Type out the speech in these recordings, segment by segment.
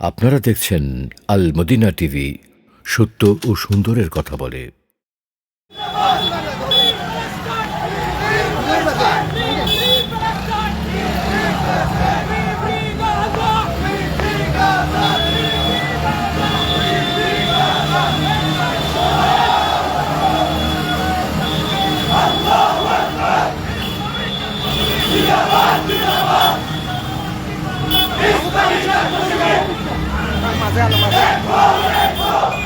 আপনারা দেখছেন আল Medina TV সত্য ও সুন্দরের কথা বলে। বাংলা বাংলা ঠিক আছে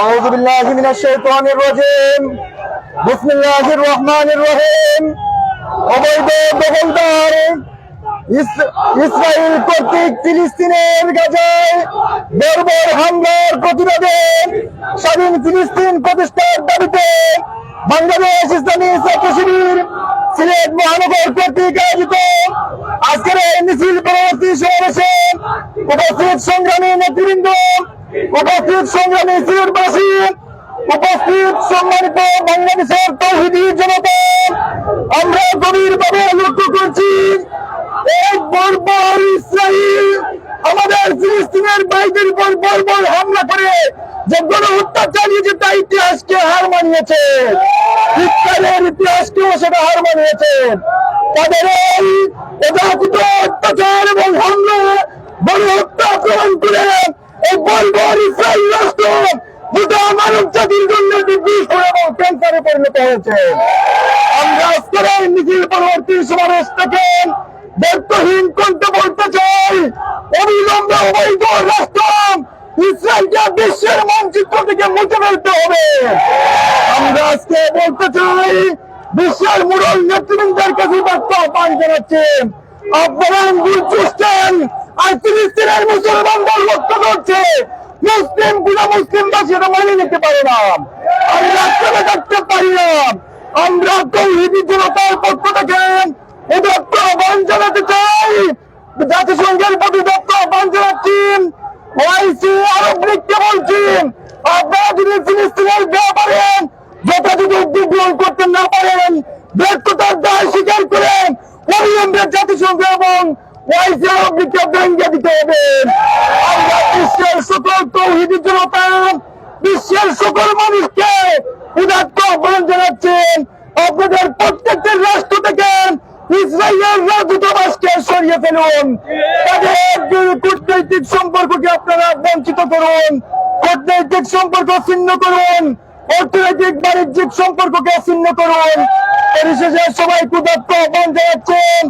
أعوذ بالله من الشيطان الرجيم بسم الله الرحمن الرحيم অবৈধ দখলদার ইস- ইসরায়েল কর্তৃক ফিলিস্তিনের গাজায় বর্বর হামলার প্রতিবাদে স্বাধীন ফিলিস্তিন প্রতিষ্ঠার দাবিতে বাংলাদেশ ইসলামী ছাত্র শিবির সিলেট মহানগর কর্তৃক আয়োজিত আজকের মিছিল পরবর্তী সমাবেশে উপস্থিত সংগ্রামী নেতৃবৃন্দ, উপস্থিত সংগ্রামী সিলেটবাসী, উপস্থিত সম্মানিত বাংলাদেশের তৌহিদি জনতা, আমরা গভীরভাবে লক্ষ্য করছি বর্বর ইসরায়েল আমাদের ফিলিস্তিনের বাইদের উপর বর্বর হামলা করে যে গণহত্যা চালিয়েছে তা ইতিহাসকে হার মানিয়েছে ইসরায়েলের ইতিহাসকেও সেটা হার মানিয়েছে। তাদের এই অজাচিত অত্যাচার এবং হামলা, গণহত্যা আক্রমণ করে এই বর্বর ইসরায়েল রাষ্ট্র গোটা মানব জাতির জন্য বিভীষণ এবং ক্যান্সারে পরিণত হয়েছে। আমরা আজকের মিছিল পরবর্তী সমাবেশ থেকে দায়িত্বহীন করতে বলতে চাই। অবিলম্বে অবৈধ রাষ্ট্র ইসরায়েলকে বিশ্বের মানচিত্র থেকে মুছে ফেলতে হবে। আমরা আজকে বলতে চাই, বিশ্বের মূল নেতৃবৃন্দের কাছে বার্তা আহ্বান জানাচ্ছি। আপনারা চুষছেন আর মুসলমানদের লক্ষ্য করছে। মুসলিম পুরা মুসলিম বাসী এটা মেনে নিতে পারে না। আমরা থাকতে পারি না। আমরা তৌহিদি জনতার পক্ষ থেকে উদত্ত আহ্বান জানাতে চাই। জাতিসংঘের প্রতি দত্ত আহ্বান জানাচ্ছি ওআইসি আরব লীগকে বলছি আপনারা যদি ফিলিস্তিনের ব্যাপারে যথাযথ উদ্যোগ করতে না পারেন, ব্যর্থতার দায় স্বীকার করেন অবিলম্বে জাতিসংঘ এবং ওআইসি আরব লীগকে দিতে হবে। বিশ্বের সকল তৌহিদি জনতা, বিশ্বের সকল মানুষকে উদাত্ত আহ্বান জানাচ্ছেন। আপনাদের প্রত্যেকটি রাষ্ট্র থেকে ইসরায়েলের দূতাবাসকে সরিয়ে ফেলুন। তাদের কূটনৈতিক সম্পর্ককে আপনারা বঞ্চিত করুন। কূটনৈতিক সম্পর্ক ছিন্ন করুন। অর্থনৈতিক বাণিজ্যিক সম্পর্ককে ছিন্ন করুন। পরিশেষে সবাই কুদত্ত আহ্বান জানাচ্ছেন।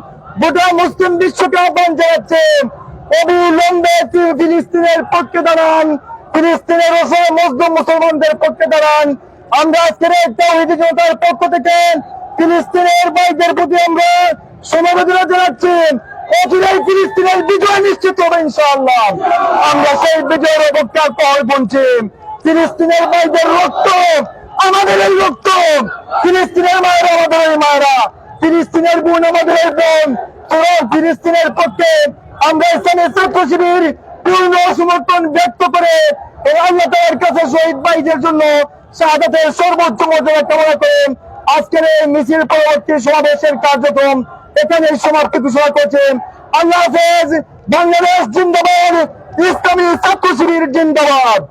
গোটা মুসলিম বিশ্বকে আহ্বান জানাচ্ছেন। অবিলম্বে ফিলিস্তিনের পক্ষে দাঁড়ান। ফিলিস্তিনের মজলুম মুসলমানদের পক্ষে দাঁড়ান। আমরা আজকের জনতার পক্ষ থেকে ফিলিস্তিনের ভাইদের প্রতি আমরা সমবেদনা জানাচ্ছি অচিরেই ফিলিস্তিনের বিজয় নিশ্চিত হবে ইনশাআল্লাহ। আমরা সেই বিজয়ের অপেক্ষা কর বলছি, ফিলিস্তিনের ভাইদের রক্ত, আমাদের এই রক্ত। ফিলিস্তিনের মায়েরা, আমাদের এই মায়েরা। ফিলিস্তিনের বোন, আমাদের এই বোন। ফিলিস্তিনের পক্ষে আমরা স্থানীয় ছাত্র শিবির পূর্ণ সমর্থন ব্যক্ত করে আল্লাহ তাআলার কাছে শহীদ ভাইদের জন্য শাহাদাতের সর্বোচ্চ মর্যাদা কামনা করেন আজকের এই মিছিল পরবর্তী সমাবেশের কার্যক্রম এখানে সমাপ্তি ঘোষণা করছেন। আল্লাহ হাফেজ, বাংলাদেশ জিন্দাবাদ, ইসলামী ছাত্র শিবির জিন্দাবাদ।